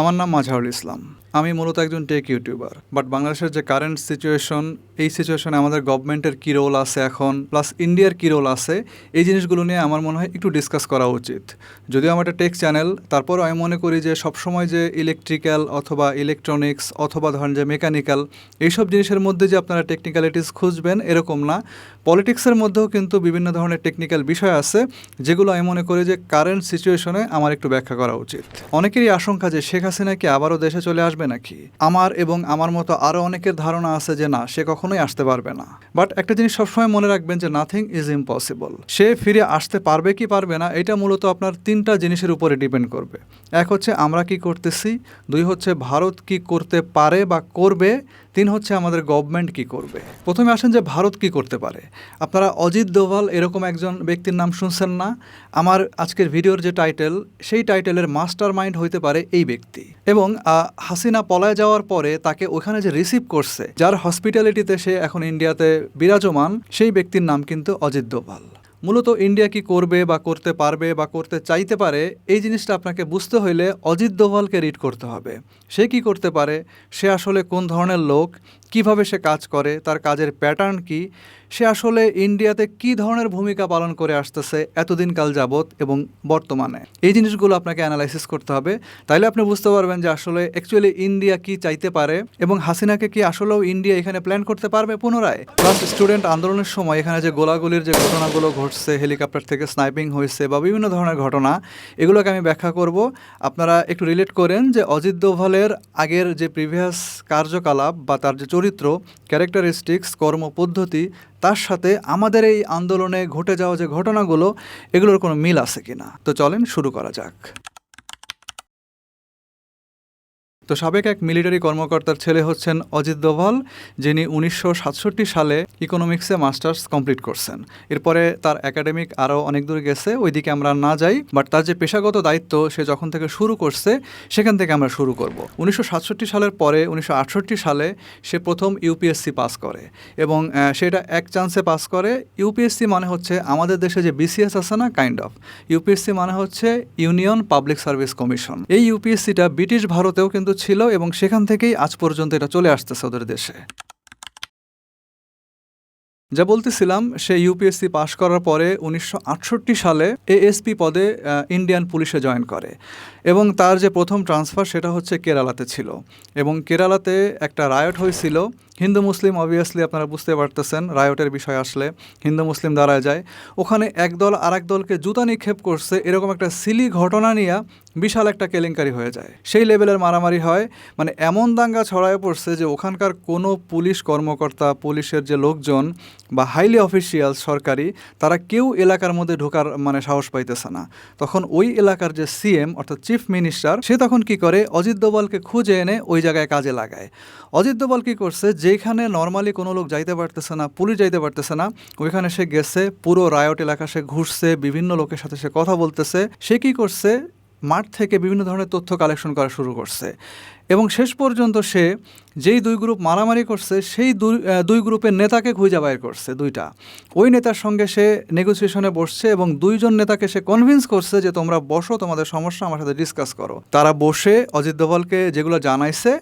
আমার নাম মাজহারুল ইসলাম। আমি মূলত একজন টেক ইউটিউবার বাট বাংলাদেশের যে কারেন্ট সিচুয়েশন এই সিচুয়েশনে আমাদের গভর্নমেন্টের কী রোল আছে এখন প্লাস ইন্ডিয়ার কী রোল আছে, এই জিনিসগুলো নিয়ে আমার মনে হয় একটু ডিসকাস করা উচিত। যদিও আমার একটা টেক চ্যানেল তারপরও আমি মনে করি যে সবসময় যে ইলেকট্রিক্যাল অথবা ইলেকট্রনিক্স অথবা ধরেন যে মেকানিক্যাল এইসব জিনিসের মধ্যে যে আপনারা টেকনিক্যালিটিস খুঁজবেন এরকম না। পলিটিক্সের মধ্যেও কিন্তু বিভিন্ন ধরনের টেকনিক্যাল বিষয় আছে, যেগুলো আমি মনে করি যে কারেন্ট সিচুয়েশনে আমার একটু ব্যাখ্যা করা উচিত। অনেকেরই আশঙ্কা যে শেখ হাসিনা কি আবারও দেশে চলে আসবে নাকি? আমার এবং আমার মতো আরও অনেকের ধারণা আছে যে না, সে কখনোই আসতে পারবে না। বাট একটা জিনিস সবসময় মনে রাখবেন যে নাথিং ইজ ইম্পসিবল সে ফিরে আসতে পারবে কি পারবে না, এটা মূলত আপনার তিনটা জিনিসের উপরে ডিপেন্ড করবে। এক হচ্ছে আমরা কি করতেছি, দুই হচ্ছে ভারত কি করতে পারে বা করবে তিন হচ্ছে আমাদের গভর্নমেন্ট কি করবে। প্রথমে আসেন যে ভারত কি করতে পারে। আপনারা অজিত দোভাল এরকম একজন ব্যক্তির নাম শুনছেন না। আমার আজকের ভিডিওর যে টাইটেল সেই টাইটেলের মাস্টার মাইন্ড হইতে পারে এই ব্যক্তি। এবং হাসিনা পলায় যাওয়ার পরে তাকে ওখানে যে রিসিভ করছে, যার হসপিটালিটিতে সে এখন ইন্ডিয়াতে বিরাজমান, সেই ব্যক্তির নাম কিন্তু অজিত দোভাল। মূলত ইন্ডিয়া কি করবে বা করতে পারবে বা করতে চাইতে পারে, এই জিনিসটা আপনাকে বুঝতে হইলে অজিত দোভালকে রিড করতে হবে। সে কি করতে পারে? সে আসলে কোন ধরনের লোক? কীভাবে সে কাজ করে, তার কাজের প্যাটার্ন কি, সে আসলে ইন্ডিয়াতে কি ধরনের ভূমিকা পালন করে আসতেছে এতদিন কাল যাবৎ এবং বর্তমানে? এই জিনিসগুলো আপনাকে অ্যানালাইসিস করতে হবে। তাইলে আপনি বুঝতে পারবেন যে আসলে অ্যাকচুয়ালি ইন্ডিয়া কি চাইতে পারে এবং হাসিনাকে কি আসলেও ইন্ডিয়া এখানে প্ল্যান করতে পারবে পুনরায়? প্লাস স্টুডেন্ট আন্দোলনের সময় এখানে যে গোলাগুলির যে ঘটনাগুলো ঘটছে হেলিকপ্টার থেকে স্নাইপিং হয়েছে বা বিভিন্ন ধরনের ঘটনা, এগুলোকে আমি ব্যাখ্যা করব। আপনারা একটু রিলেট করেন যে অজিত দোভালের আগের যে প্রিভিয়াস কার্যকলাপ বা তার যে চরিত্র ক্যারেক্টারিস্টিক্স কর্মপদ্ধতি তার সাথে আমাদের এই আন্দোলনে ঘটে যাওয়া যে ঘটনাগুলো, এগুলোর কোনো মিল আছে কিনা? তো চলেন শুরু করা যাক। তো সাবেক এক মিলিটারি কর্মকর্তার ছেলে হচ্ছেন অজিত দোভাল, যিনি উনিশশো সাতষট্টি সালে ইকোনমিক্সে মাস্টার্স কমপ্লিট করছেন। এরপরে তার একাডেমিক আরও অনেক দূর গেছে, ওইদিকে আমরা না যাই, বাট তার যে পেশাগত দায়িত্ব সে যখন থেকে শুরু করছে, সেখান থেকে আমরা শুরু করব। উনিশশো সাতষট্টি সালের পরে উনিশশো আটষট্টি সালে সে প্রথম ইউপিএসসি পাস করে এবং সেটা এক চান্সে পাস করে। ইউপিএসসি মানে হচ্ছে আমাদের দেশে যে বিসিএস আছে না কাইন্ড অফ ইউপিএসসি মানে হচ্ছে ইউনিয়ন পাবলিক সার্ভিস কমিশন এই ইউপিএসসিটা ব্রিটিশ ভারতেও কিন্তু ছিল এবং সেখান থেকেই আজ পর্যন্ত এটা চলে আসতেছে ওদের দেশে। যা বলতেছিলাম, সে ইউপিএসসি পাশ করার পরে উনিশশো আটষট্টি সালে এএসপি পদে ইন্ডিয়ান পুলিশে জয়েন করে এবং তার যে প্রথম ট্রান্সফার সেটা হচ্ছে কেরালাতে ছিল এবং কেরালাতে একটা রায়ট হয়েছিল হিন্দু মুসলিম অবভিয়াসলি আপনারা বুঝতে পারতেছেন, রায়টের বিষয় আসলে, হিন্দু মুসলিম দাঁড়ায় যায়। ওখানে এক দল আর এক দলকে জুতা নিক্ষেপ করছে, এরকম একটা সিলি ঘটনা নিয়ে বিশাল একটা কেলেঙ্কারি হয়ে যায়। সেই লেভেলের মারামারি হয় মানে এমন দাঙ্গা ছড়ায় পড়ছে যে ওখানকার কোনো পুলিশ কর্মকর্তা, পুলিশের যে লোকজন বা হাইলি অফিসিয়াল সরকারি, তারা কেউ এলাকার মধ্যে ঢোকার মানে সাহস পাইতেছে না। তখন ওই এলাকার যে সিএম অর্থাৎ চিফ মিনিস্টার সে তখন কি করে, অজিত দোভালকে খুঁজে এনে ওই জায়গায় কাজে লাগায়। অজিত দোভাল কি করছে, যেখানে নর্মালি কোনো লোক যাইতে পারতেছে না, পুলিশ যাইতে পারতেছে না, ওইখানে সে গেছে, পুরো রায়ট এলাকা সে ঘুরছে, বিভিন্ন লোকের সাথে সে কথা বলতেছে। সে কি করছে মাঠ থেকে বিভিন্ন ধরনের তথ্য কালেকশন করা শুরু করছে। এবং শেষ পর্যন্ত সে যেই দুই গ্রুপ মারামারি করছে, সেই দুই দুই গ্রুপের নেতাকে খুঁজে বাইর করছে দুইটা। ওই নেতার সঙ্গে সে নেগোসিয়েশনে বসছে এবং দুইজন নেতাকে সে কনভিন্স করছে যে তোমরা বসো, তোমাদের সমস্যা আমার সাথে ডিসকাস করো। তারা বসে অজিত দোভালকে যেগুলো জানাইছে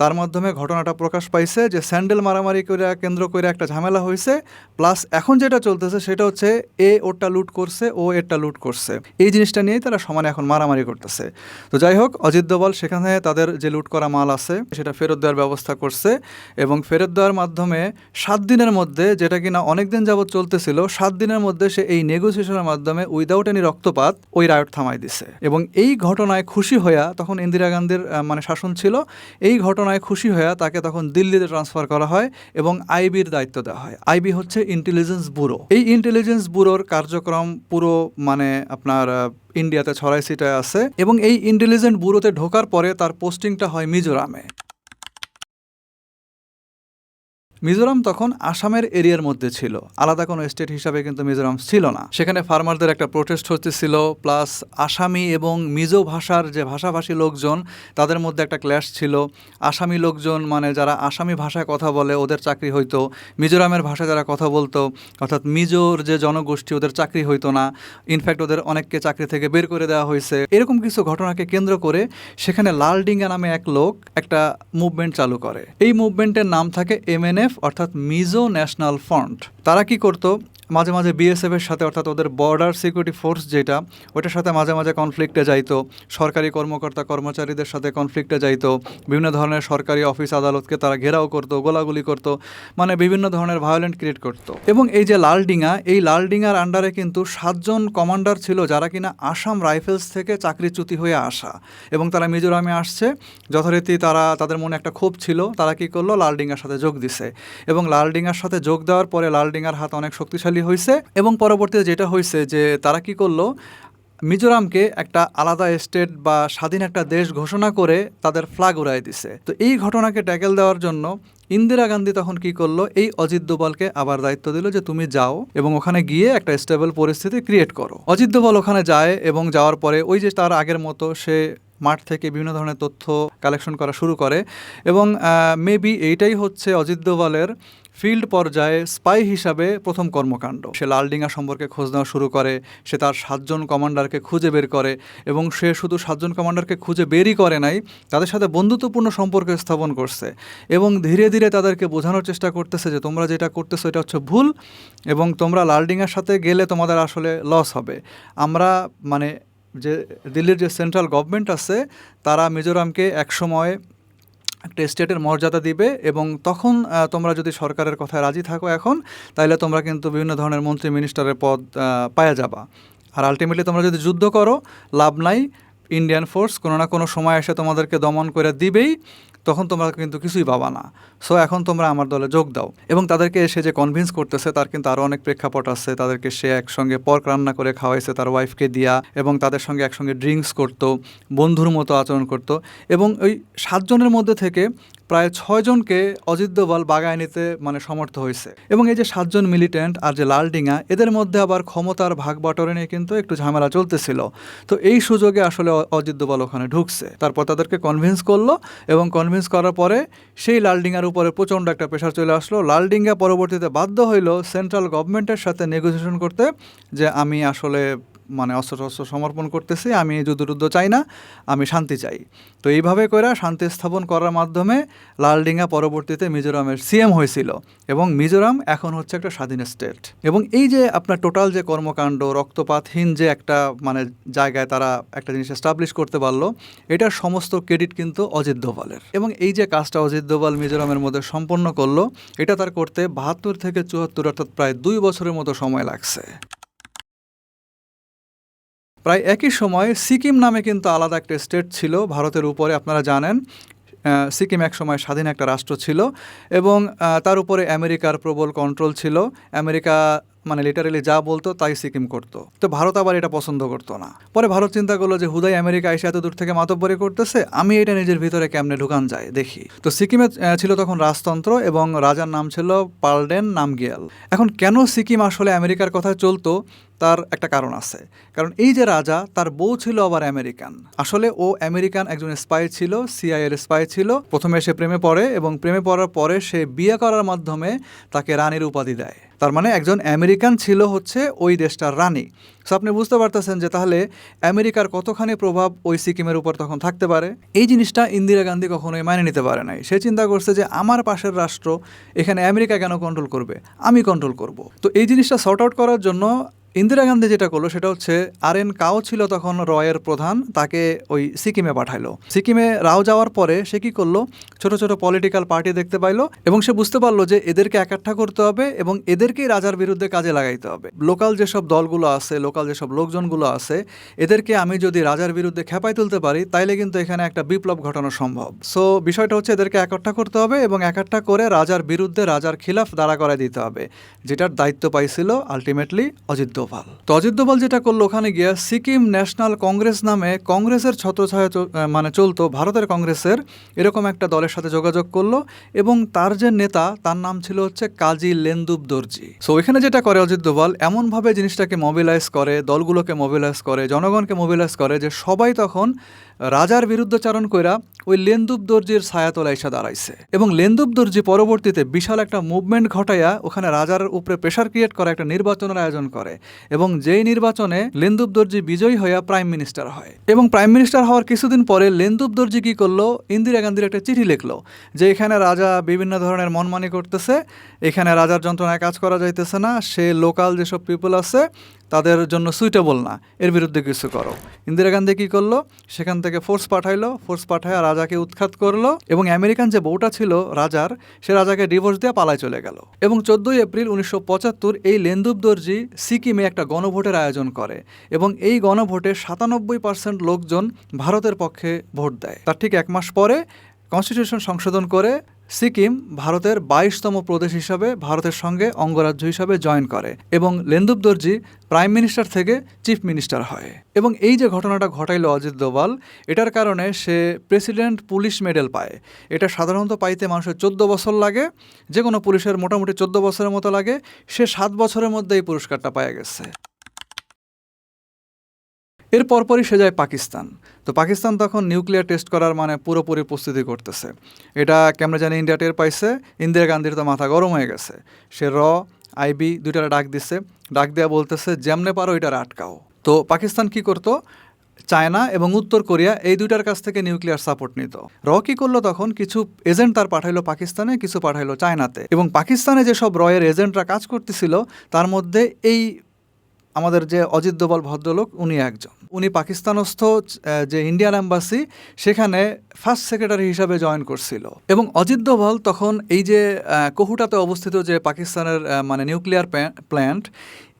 তার মাধ্যমে ঘটনাটা প্রকাশ পাইছে যে স্যান্ডেল মারামারি করে কেন্দ্র করে একটা ঝামেলা হয়েছে প্লাস এখন যেটা চলতেছে সেটা হচ্ছে এ ওরটা লুট করছে, ও এরটা লুট করছে। এই জিনিসটা নিয়েই তারা সমানে এখন মারামারি করতেছে। তো যাই হোক, অজিত দোভাল সেখানে তাদের যে লুট করা মাল আছে, সেটা ফেরত দেওয়ার ব্যবস্থা করছে এবং ফেরত দেওয়ার মাধ্যমে সাত দিনের মধ্যে, যেটা কিনা অনেক দিন যাবৎ চলতেছিল, সাত দিনের মধ্যে সে এই নেগোসিয়েশনের মাধ্যমে উইদাউট এনি রক্তপাত ওই রায়ট থামাই দিছে। এবং এই ঘটনায় খুশি হইয়া তখন ইন্দিরা গান্ধীর মানে শাসন ছিল, এই ঘটনায় খুশি হয়ে তাকে তখন দিল্লিতে ট্রান্সফার করা হয় এবং আইবির দায়িত্ব দেওয়া হয়। আইবি হচ্ছে ইন্টেলিজেন্স ব্যুরো এই ইন্টেলিজেন্স ব্যুরোর কার্যক্রম পুরো মানে আপনার ইন্ডিয়াতে ছড়াই ছিটায় আছে এবং এই ইন্টেলিজেন্ট ব্যুরোতে ঢোকার পরে তার পোস্টিংটা হয় মিজোরামে। মিজোরাম তখন আসামের এরিয়ার মধ্যে ছিল। আলাদা কোনো স্টেট হিসাবে কিন্তু মিজোরাম ছিল না। সেখানে ফার্মারদের একটা প্রোটেস্ট হচ্ছিল প্লাস আসামি এবং মিজো ভাষার যে ভাষাভাষী লোকজন, তাদের মধ্যে একটা ক্ল্যাশ ছিল। আসামি লোকজন মানে যারা আসামি ভাষায় কথা বলে, ওদের চাকরি হইতো। মিজোরামের ভাষায় যারা কথা বলতো, অর্থাৎ মিজোর যে জনগোষ্ঠী, ওদের চাকরি হইতো না। ইনফ্যাক্ট ওদের অনেককে চাকরি থেকে বের করে দেওয়া হয়েছে। এরকম কিছু ঘটনাকে কেন্দ্র করে সেখানে লালডিঙ্গা নামে এক লোক একটা মুভমেন্ট চালু করে। এই মুভমেন্টের নাম থাকে এমএনএফ অর্থাৎ মিজো ন্যাশনাল ফ্রন্ট। তারা কি করতো? মাঝে মাঝে বিএসএফ এর সাথে, অর্থাৎ ওদের বর্ডার সিকিউরিটি ফোর্স যেটা ওটার সাথে মাঝে মাঝে কনফ্লিক্টে যাইতো। সরকারি কর্মকর্তা, কর্মচারীদের সাথে কনফ্লিক্টে যাইতো। বিভিন্ন ধরনের সরকারি অফিস আদালতকে তারা ঘেরাও করতো, গোলাগুলি করতো মানে বিভিন্ন ধরনের ভায়োলেন্ট ক্রিয়েট করতো। এবং এই যে লালডিঙা এই লালডিঙার আন্ডারে কিন্তু সাতজন কমান্ডার ছিল যারা কিনা আসাম রাইফেলস থেকে চাকরিচ্যুতি হয়ে আসা। এবং তারা মিজোরামে আসছে, যথারীতি তারা, তাদের মনে একটা ক্ষোভ ছিল, তারা কি করল? লালডিঙ্গার সাথে যোগ দিছে। এবং লালডিঙ্গার সাথে যোগ দেওয়ার পরে লালডিঙ্গার হাত অনেক শক্তিশালী হয়েছে এবং পরবর্তীতে যেটা হয়েছে যে তারা কি করল, মিজোরামকে একটা আলাদা স্টেট বা স্বাধীন একটা দেশ ঘোষণা করে তাদের ফ্ল্যাগ উড়াই দিছে। তো এই ঘটনাকে ট্যাকেল দেওয়ার জন্য ইন্দিরা গান্ধী তখন কি করল, এই অজিত দোবালকে আবার দায়িত্ব দিল যে তুমি যাও এবং ওখানে গিয়ে একটা স্টেবল পরিস্থিতি ক্রিয়েট করো। অজিত দোবাল ওখানে যায় এবং যাওয়ার পরে ওই যে তার আগের মতো সে মাঠ থেকে বিভিন্ন ধরনের তথ্য কালেকশন করা শুরু করে এবং মেবি এইটাই হচ্ছে অজিত দোভালের ফিল্ড পর্যায়ে স্পাই হিসাবে প্রথম কর্মকাণ্ড। সে লালডিঙ্গা সম্পর্কে খোঁজ নেওয়া শুরু করে, সে তার সাতজন কমান্ডারকে খুঁজে বের করে এবং সে শুধু সাতজন কমান্ডারকে খুঁজে বেরই করে নাই, তাদের সাথে বন্ধুত্বপূর্ণ সম্পর্ক স্থাপন করছে এবং ধীরে ধীরে তাদেরকে বোঝানোর চেষ্টা করতেছে যে তোমরা যেটা করতেছো এটা হচ্ছে ভুল এবং তোমরা লালডিঙ্গার সাথে গেলে তোমাদের আসলে লস হবে। আমরা মানে যে দিল্লির যে সেন্ট্রাল গভর্নমেন্ট আছে, তারা মিজোরামকে একসময় একটা স্টেটের মর্যাদা দিবে এবং তখন তোমরা যদি সরকারের কথায় রাজি থাকো এখন তাহলে তোমরা কিন্তু বিভিন্ন ধরনের মন্ত্রী মিনিস্টারের পদ পায়া যাবা। আর আলটিমেটলি তোমরা যদি যুদ্ধ করো, লাভ নাই ইন্ডিয়ান ফোর্স কোনো না কোনো সময় এসে তোমাদেরকে দমন করে দিবেই। তখন তোমরা কিন্তু কিছুই পাবা না। সো এখন তোমরা আমার দলে যোগ দাও। এবং তাদেরকে এসে যে কনভিন্স করতেছে, তার কিন্তু আরও অনেক প্রেক্ষাপট আছে। তাদেরকে সে একসঙ্গে পর্ক রান্না করে খাওয়াইছে, তার ওয়াইফকে দিয়া, এবং তাদের সঙ্গে একসঙ্গে ড্রিঙ্কস করতো, বন্ধুর মতো আচরণ করতো। এবং ওই সাতজনের মধ্যে থেকে প্রায় ছয়জনকে অজিত দোভাল বাগায় নিতে মানে সমর্থ হয়েছে। এবং এই যে সাতজন মিলিটেন্ট আর যে লালডিঙা এদের মধ্যে আবার ক্ষমতার ভাগ নিয়ে কিন্তু একটু ঝামেলা চলতেছিল। তো এই সুযোগে আসলে অজিত দোভাল ওখানে ঢুকছে। তারপর তাদেরকে কনভিন্স করল এবং কনভিন্স করার পরে সেই লালডিঙ্গার উপরে প্রচণ্ড একটা প্রেশার চলে আসলো। লালডিঙ্গা পরবর্তীতে বাধ্য হইল সেন্ট্রাল গভর্নমেন্টের সাথে নেগোসিয়েশন করতে যে আমি আসলে মানে অস্ত্র টস্ত্র সমর্পণ করতেছি, আমি যুদ্ধ টুদ্ধ চাই না, আমি শান্তি চাই। তো এইভাবে করে শান্তি স্থাপন করার মাধ্যমে লালডিঙ্গা পরবর্তীতে মিজোরামের সিএম হয়েছিল এবং মিজোরাম এখন হচ্ছে একটা স্বাধীন স্টেট। এবং এই যে আপনার টোটাল যে কর্মকাণ্ড, রক্তপাতহীন যে একটা মানে জায়গায় তারা একটা জিনিস এস্টাবলিশ করতে পারল, এটার সমস্ত ক্রেডিট কিন্তু অজিত দোভালের। এবং এই যে কাজটা অজিত দোভাল মিজোরামের মধ্যে সম্পন্ন করল, এটা তার করতে বাহাত্তর থেকে চুয়াত্তর, অর্থাৎ প্রায় দুই বছরের মতো সময় লাগছে। প্রায় একই সময়ে সিকিম নামে কিন্তু আলাদা একটা স্টেট ছিল, ভারতের উপরে, আপনারা জানেন। সিকিম এক সময় স্বাধীন একটা রাষ্ট্র ছিল এবং তার উপরে আমেরিকার প্রবল কন্ট্রোল ছিল। আমেরিকা মানে লিটারেলি যা বলতো তাই সিকিম করতো। তো ভারত আবার এটা পছন্দ করতো না। পরে ভারত চিন্তা করল যে হুদাই আমেরিকা এসে এত দূর থেকে মাতব্বরি করতেছে, আমি এটা নিজের ভিতরে কেমনে ঢুকান যায় দেখি। তো সিকিমে ছিল তখন রাজতন্ত্র এবং রাজার নাম ছিল পালডেন নামগিয়াল। এখন কেন সিকিম আসলে আমেরিকার কথা চলতো, তার একটা কারণ আছে। কারণ এই যে রাজা, তার বউ ছিল আবার আমেরিকান। আসলে ও আমেরিকান একজন স্পাই ছিল সিআইএর স্পাই ছিল। প্রথমে সে প্রেমে পড়ে এবং প্রেমে পড়ার পরে সে বিয়ে করার মাধ্যমে তাকে রানীর উপাধি দেয়। তার মানে একজন আমেরিকান ছিল হচ্ছে ওই দেশটার রানী। সো আপনি বুঝতে পারতেছেন যে তাহলে আমেরিকার কতখানি প্রভাব ওই সিকিমের উপর তখন থাকতে পারে? এই জিনিসটা ইন্দিরা গান্ধী কখনোই মানে নিতে পারে নাই। সে চিন্তা করছে যে আমার পাশের রাষ্ট্র এখানে আমেরিকা কেন কন্ট্রোল করবে? আমি কন্ট্রোল করব। তো এই জিনিসটা সর্ট আউট করার জন্য ইন্দিরা গান্ধী যেটা করল সেটা হচ্ছে আর এন কাও ছিল তখন রয়ের প্রধান, তাকে ওই সিকিমে পাঠাইলো। সিকিমে রাও যাওয়ার পরে সে কি করল? ছোট ছোট পলিটিক্যাল পার্টি দেখতে পাইলো এবং সে বুঝতে পারল যে এদেরকে একাঠা করতে হবে এবং এদেরকেই রাজার বিরুদ্ধে কাজে লাগাইতে হবে। লোকাল যেসব দলগুলো আছে, লোকাল যেসব লোকজনগুলো আছে, এদেরকে আমি যদি রাজার বিরুদ্ধে খেপাই তুলতে পারি, তাইলে কিন্তু এখানে একটা বিপ্লব ঘটানো সম্ভব। সো বিষয়টা হচ্ছে এদেরকে একাঠা করতে হবে এবং একাঠা করে রাজার বিরুদ্ধে রাজার খিলাফ দাঁড়া করায় দিতে হবে, যেটার দায়িত্ব পাইছিল আলটিমেটলি অজিত দোভাল তো অজিত দোভাল যেটা করল ওখানে গিয়ে সিকিম ন্যাশনাল কংগ্রেস নামে কংগ্রেসের ছত্রছায়া মানে চলতো, ভারতের কংগ্রেসের, এরকম একটা দলের সাথে যোগাযোগ করল এবং তার যে নেতা, তার নাম ছিল হচ্ছে কাজী লেন্দুব দর্জি সো এখানে যেটা করে অজিত দোভাল এমনভাবে জিনিসটাকে মোবিলাইজ করে, দলগুলোকে মোবিলাইজ করে, জনগণকে মোবিলাইজ করে যে সবাই তখন রাজার বিরুদ্ধচারণ কইরা ওই লেন্দুব দর্জির ছায়াতলা এসে দাঁড়াইছে। এবং লেন্দুব দর্জি পরবর্তীতে বিশাল একটা মুভমেন্ট ঘটাইয়া ওখানে রাজার উপরে প্রেশার ক্রিয়েট করা একটা নির্বাচনের আয়োজন করে। এবং যেই নির্বাচনে লেন্দুব দর্জি বিজয়ী হইয়া প্রাইম মিনিস্টার হয়। এবং প্রাইম মিনিস্টার হওয়ার কিছুদিন পরে লেন্দুব দর্জি কি করল? ইন্দিরা গান্ধীর একটা চিঠি লিখলো, যে এখানে রাজা বিভিন্ন ধরনের মনমানি করতেছে, এখানে রাজার যন্ত্রণায় কাজ করা যাইতেছে না, সে লোকাল যেসব পিপল আছে তাদের জন্য সুইটেবল না। এর বিরুদ্ধে কিছু করো। ইন্দিরা গান্ধী কী করল? সেখান থেকে ফোর্স পাঠাইলো। ফোর্স পাঠায় রাজাকে উৎখাত করল এবং আমেরিকান যে বউটা ছিল রাজার, সে রাজাকে ডিভোর্স দিয়ে পালায় চলে গেল। এবং চোদ্দোই এপ্রিল উনিশশো পঁচাত্তর এই লেন্দুব দর্জি সিকিমে একটা গণভোটের আয়োজন করে এবং এই গণভোটে সাতানব্বই পার্সেন্ট লোকজন ভারতের পক্ষে ভোট দেয়। তার ঠিক এক মাস পরে কনস্টিটিউশন সংশোধন করে সিকিম ভারতের বাইশতম প্রদেশ হিসাবে ভারতের সঙ্গে অঙ্গরাজ্য হিসাবে জয়েন করে এবং লেন্দুব দর্জি প্রাইম মিনিস্টার থেকে চিফ মিনিস্টার হয়। এবং এই যে ঘটনাটা ঘটাইল অজিত দোভাল, এটার কারণে সে প্রেসিডেন্ট পুলিশ মেডেল পায়। এটা সাধারণত পাইতে মানুষের চোদ্দ বছর লাগে যে কোনো পুলিশের মোটামুটি চোদ্দ বছরের মতো লাগে, সে সাত বছরের মধ্যে এই পুরস্কারটা পায় গেছে। এর পরপরই সে যায় পাকিস্তান। তো পাকিস্তান তখন নিউক্লিয়ার টেস্ট করার মানে পুরোপুরি প্রস্তুতি করতেছে। এটা কেমন জানি ইন্ডিয়া টের পাইছে, ইন্দিরা গান্ধীর তো মাথা গরম হয়ে গেছে। সে র আইবি দুইটারে ডাক দিছে, ডাক দেওয়া বলতেছে, যেমনে পারো এটার আটকাও। তো পাকিস্তান কি করতো? চায়না এবং উত্তর কোরিয়া এই দুইটার কাছ থেকে নিউক্লিয়ার সাপোর্ট নিত। র কি করল তখন? কিছু এজেন্ট তার পাঠাইলো পাকিস্তানে, কিছু পাঠাইলো চায়নাতে। এবং পাকিস্তানে যেসব রয়ের এজেন্টরা কাজ করতেছিল, তার মধ্যে এই আমাদের যে অজিত দোবাল ভদ্রলোক, উনি একজন। উনি পাকিস্তানস্থ যে ইন্ডিয়ান অ্যাম্বাসি সেখানে ফার্স্ট সেক্রেটারি হিসাবে জয়েন করছিল। এবং অজিত দোভাল তখন এই যে কহুটাতে অবস্থিত যে পাকিস্তানের মানে নিউক্লিয়ার প্ল্যান্ট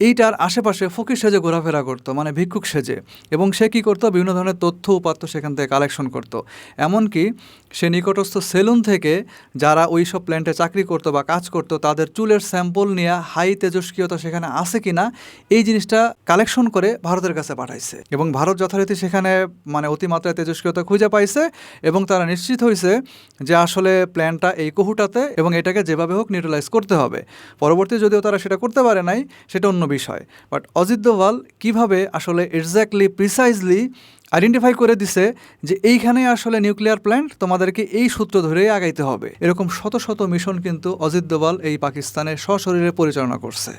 এইটার আশেপাশে ফকির সেজে ঘোরাফেরা করতো মানে ভিক্ষুক সেজে। এবং সে কী করতো? বিভিন্ন ধরনের তথ্য উপাত্ত সেখান থেকে কালেকশন করতো। এমনকি সে নিকটস্থ সেলুন থেকে যারা ওই সব প্ল্যান্টে চাকরি করতো বা কাজ করতো, তাদের চুলের স্যাম্পল নিয়ে হাই তেজস্ক্রিয়তা সেখানে আছে কিনা, এই জিনিসটা কালেকশন করে ভারতের কাছে পাঠাইছে। এবং ভারত যথারীতি সেখানে মানে অতিমাত্রায় তেজস্ক্রিয়তা খুঁজে পাইছে এবং তারা নিশ্চিত হয়েছে যে আসলে প্ল্যানটা এই কহুটাতে এবং এটাকে যেভাবে হোক নিউট্রালাইজ করতে হবে। পরবর্তী যদিও তারা সেটা করতে পারে নাই, সেটা অন্য বিষয়। বাট অজিত দোভাল কীভাবে আসলে এক্স্যাক্টলি প্রিসাইজলি আইডেন্টিফাই করে দিছে যে এইখানে আসলে নিউক্লিয়ার প্ল্যান্ট তোমাদেরকে এই সূত্র ধরেই আগাইতে হবে? এরকম শত শত মিশন কিন্তু অজিত দোভাল এই পাকিস্তানের সশরীরে পরিচালনা করছে।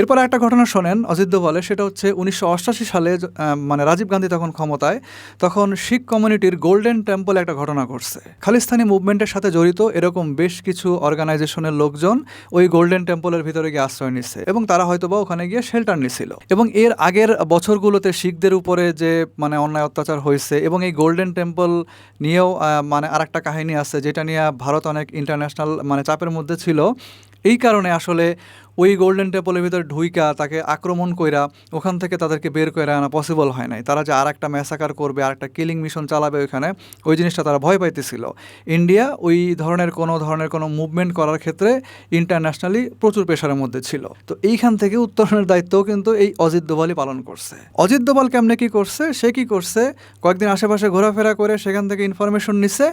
এরপর একটা ঘটনা শোনেন, অজিত বলে সেটা হচ্ছে উনিশশো সালে মানে রাজীব গান্ধী তখন ক্ষমতায়, তখন শিখ কমিউনিটির গোল্ডেন টেম্পল একটা ঘটনা ঘটছে। খালিস্তানি মুভমেন্টের সাথে জড়িত এরকম বেশ কিছু অর্গানাইজেশনের লোকজন ওই গোল্ডেন টেম্পলের ভিতরে গিয়ে আশ্রয় নিচ্ছে এবং তারা হয়তোবা ওখানে গিয়ে শেল্টার নিছিল। এবং এর আগের বছরগুলোতে শিখদের উপরে যে মানে অন্যায় অত্যাচার হয়েছে এবং এই গোল্ডেন টেম্পল নিয়েও মানে আর একটা কাহিনী আছে যেটা নিয়ে ভারত অনেক ইন্টারন্যাশনাল মানে চাপের মধ্যে ছিল। এই কারণে আসলে ওই গোল্ডেন টেম্পলের ভিতরে ঢুইকা তাকে আক্রমণ কইরা ওখান থেকে তাদেরকে বের করে আনা পসিবল হয় নাই। তারা যে আর একটা ম্যাসাকার করবে আর একটা কিলিং মিশন চালাবে ওইখানে, ওই জিনিসটা তারা ভয় পাইতেছিল। ইন্ডিয়া ওই ধরনের কোনো ধরনের কোনো মুভমেন্ট করার ক্ষেত্রে ইন্টারন্যাশনালি প্রচুর প্রেশারের মধ্যে ছিল। তো এইখান থেকে উত্তরণের দায়িত্বও কিন্তু এই অজিত দোভালই পালন করছে। অজিত দোভাল কেমনে কি করছে? সে কি করছে? কয়েকদিন আশেপাশে ঘোরাফেরা করে সেখান থেকে ইনফরমেশন নিছে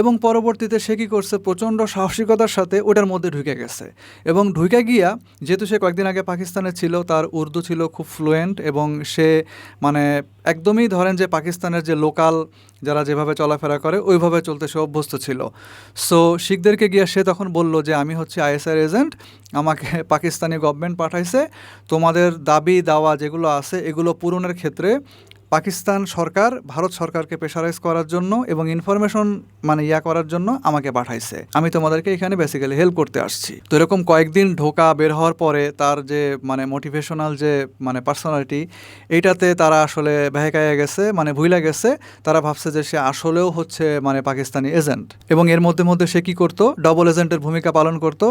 এবং পরবর্তীতে সে কি করছে? প্রচণ্ড সাহসিকতার সাথে ওটার মধ্যে ঢুকে গেছে। এবং ঢুকে গিয়া যেহেতু সে কয়েকদিন আগে পাকিস্তানে ছিল, তার উর্দু ছিল খুব ফ্লুয়েন্ট এবং সে মানে একদমই ধরেন যে পাকিস্তানের যে লোকাল যারা যেভাবে চলাফেরা করে, ওইভাবে চলতে সে অভ্যস্ত ছিল। সো শিখদেরকে গিয়ে সে তখন বলল যে, আমি হচ্ছে আইএসআর এজেন্ট আমাকে পাকিস্তানি গভর্নমেন্ট পাঠাইছে। তোমাদের দাবি দাওয়া যেগুলো আছে, এগুলো পূরণের ক্ষেত্রে পাকিস্তান সরকার ভারত সরকারকে প্রেশারাইজ করার জন্য এবং ইনফরমেশন মানে ইয়া করার জন্য আমাকে পাঠাইছে। আমি তোমাদেরকে এখানে বেসিক্যালি হেল্প করতে আসছি। তো এরকম কয়েকদিন ঢোকা বের হওয়ার পরে তার যে মানে মোটিভেশনাল যে মানে পার্সোনালিটি এইটাতে তারা আসলে ভেকাইয়া গেছে মানে ভুইলা গেছে। তারা ভাবছে যে সে আসলেও হচ্ছে মানে পাকিস্তানি এজেন্ট এবং এর মধ্যে মধ্যে সে কি করতো? ডবল এজেন্টের ভূমিকা পালন করতো।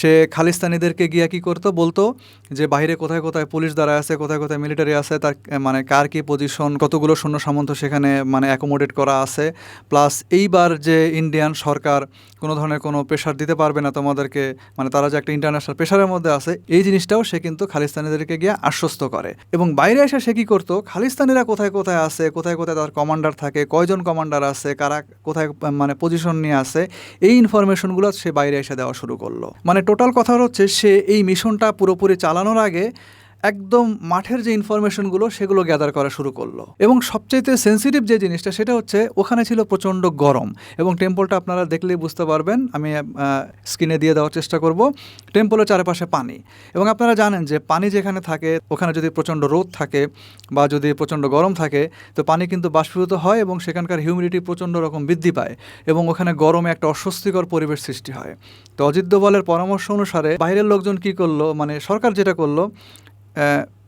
সে খালিস্তানিদেরকে গিয়া কি করতো? বলতো যে, বাইরে কোথায় কোথায় পুলিশ দ্বারা আছে, কোথায় কোথায় মিলিটারি আছে, তার মানে কার কি পজিশন সিচুয়েশন কতগুলো সৈন্য সামন্ত সেখানে মানে অ্যাকোমোডেট করা আছে। প্লাস এইবার যে ইন্ডিয়ান সরকার কোনো ধরনের কোনো প্রেশার দিতে পারবে না তোমাদেরকে মানে তারা যে একটা ইন্টারন্যাশনাল প্রেশারের মধ্যে আছে, এই জিনিসটাও সে কিন্তু খালিস্তানিদেরকে গিয়ে আশ্বস্ত করে। এবং বাইরে এসে সে কী করতো? খালিস্তানিরা কোথায় কোথায় আছে? কোথায় কোথায় তার কমান্ডার থাকে? কয়জন কমান্ডার আছে? কারা কোথায় মানে পজিশন নিয়ে আছে? এই ইনফরমেশনগুলো সে বাইরে এসে দেওয়া শুরু করল। মানে টোটাল কথা হচ্ছে সে এই মিশনটা পুরোপুরি চালানোর আগে একদম মাঠের যে ইনফরমেশনগুলো সেগুলো গ্যাদার করা শুরু করল। এবং সবচাইতে সেন্সিটিভ যে জিনিসটা সেটা হচ্ছে ওখানে ছিল প্রচণ্ড গরম। এবং টেম্পলটা আপনারা দেখলেই বুঝতে পারবেন, আমি স্ক্রিনে দিয়ে দেওয়ার চেষ্টা করব। টেম্পলের চারপাশে পানি। এবং আপনারা জানেন যে পানি যেখানে থাকে, ওখানে যদি প্রচণ্ড রোদ থাকে বা যদি প্রচণ্ড গরম থাকে, তো পানি কিন্তু বাষ্পীভূত হয় এবং সেখানকার হিউমিডিটি প্রচণ্ড রকম বৃদ্ধি পায়। এবং ওখানে গরমে একটা অস্বস্তিকর পরিবেশ সৃষ্টি হয়। তো অজিত দোভালের পরামর্শ অনুসারে বাইরের লোকজন কি করল মানে সরকার যেটা করল